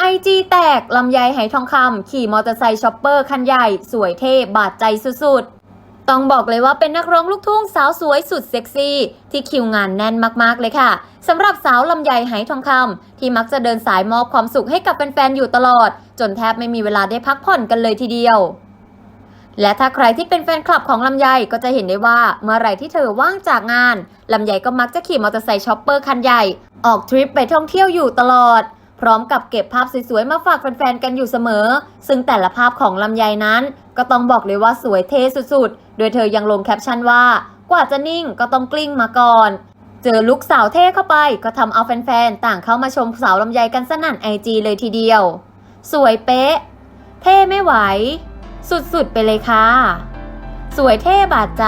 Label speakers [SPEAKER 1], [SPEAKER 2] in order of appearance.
[SPEAKER 1] ไอจีแตก ลำไยไหทองคำขี่มอเตอร์ไซค์ช็อปเปอร์คันใหญ่ สวยเท่ บาดใจสุดๆ ต้องบอกเลยว่าเป็นนักร้องลูกทุ่งสาวสวยสุดเซ็กซี่ ที่คิวงานแน่นมากๆเลยค่ะสำหรับสาวลำไยไหทองคำที่มักจะเดินสายมอบความสุขให้กับแฟนๆอยู่ตลอด จนแทบไม่มีเวลาได้พักผ่อนกันเลยทีเดียว และถ้าใครที่เป็นแฟนคลับของลำไยก็จะเห็นได้ว่าเมื่อไหร่ที่เธอว่างจากงานลำไยก็มักจะขี่มอเตอร์ไซค์ช็อปเปอร์คันใหญ่ ออกทริปไปท่องเที่ยวอยู่ตลอด พร้อมกับเก็บภาพสวยๆ มาฝากแฟนๆ กันอยู่เสมอ ซึ่งแต่ละภาพของลำไยนั้น ก็ต้องบอกเลยว่าสวยเท่สุดๆ โดยเธอยังลงแคปชั่นว่า กว่าจะนิ่งก็ต้องกลิ้งมาก่อน เจอลุกสาวเท่เข้าไปก็ทำเอาแฟนๆ ต่างเข้ามาชมสาวลำไยกันสนั่นไอจีเลยทีเดียว สวยเป๊ะ เท่ไม่ไหว สุดๆ ไปเลยค่ะ สวยเท่บาดใจ